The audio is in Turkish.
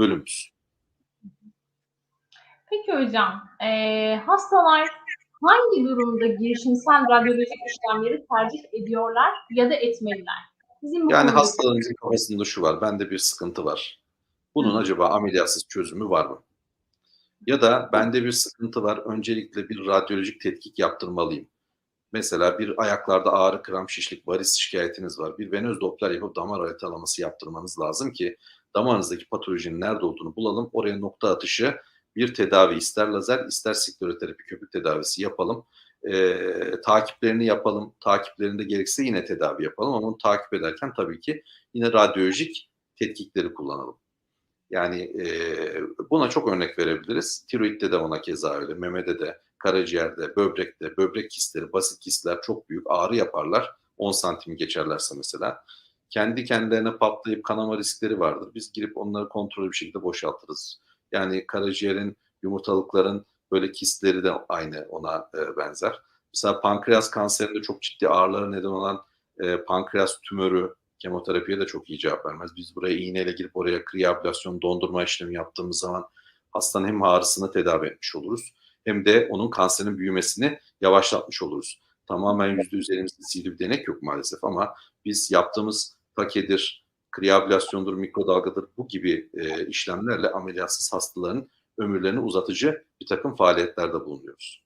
bölümümüz. Peki hocam, e, hastalar hangi durumda girişimsel radyolojik işlemleri tercih ediyorlar ya da etmeliler? Bizim yani hastalarımızın kafasında şu var, bende bir sıkıntı var. Bunun Hı. acaba ameliyatsız çözümü var mı? Ya da bende bir sıkıntı var, öncelikle bir radyolojik tetkik yaptırmalıyım. Mesela bir ayaklarda ağrı, kram, şişlik, varis şikayetiniz var. Bir venöz doppler yapıp damar haritalaması yaptırmanız lazım ki damarınızdaki patolojinin nerede olduğunu bulalım. Oraya nokta atışı bir tedavi ister lazer ister skleroterapi köpük tedavisi yapalım. Ee, takiplerini yapalım. Takiplerinde gerekirse yine tedavi yapalım ama onu takip ederken tabii ki yine radyolojik tetkikleri kullanalım. Yani e, buna çok örnek verebiliriz. Tiroidde de ona keza öyle, memede de, karaciğerde, böbrekte, böbrek kistleri, basit kistler çok büyük ağrı yaparlar. 10 santimi geçerlerse mesela. Kendi kendilerine patlayıp kanama riskleri vardır. Biz girip onları kontrollü bir şekilde boşaltırız. Yani karaciğerin, yumurtalıkların böyle kistleri de aynı ona e, benzer. Mesela pankreas kanserinde çok ciddi ağrılara neden olan e, pankreas tümörü kemoterapiye de çok iyi cevap vermez. Biz buraya iğneyle girip oraya kriablasyon dondurma işlemi yaptığımız zaman hastanın hem ağrısını tedavi etmiş oluruz hem de onun kanserin büyümesini yavaşlatmış oluruz. Tamamen yüzde yüz elimizde sihirli bir denek yok maalesef ama biz yaptığımız pakedir, kriablasyondur, mikrodalgadır bu gibi e, işlemlerle ameliyatsız hastaların ömürlerini uzatıcı bir takım faaliyetlerde bulunuyoruz.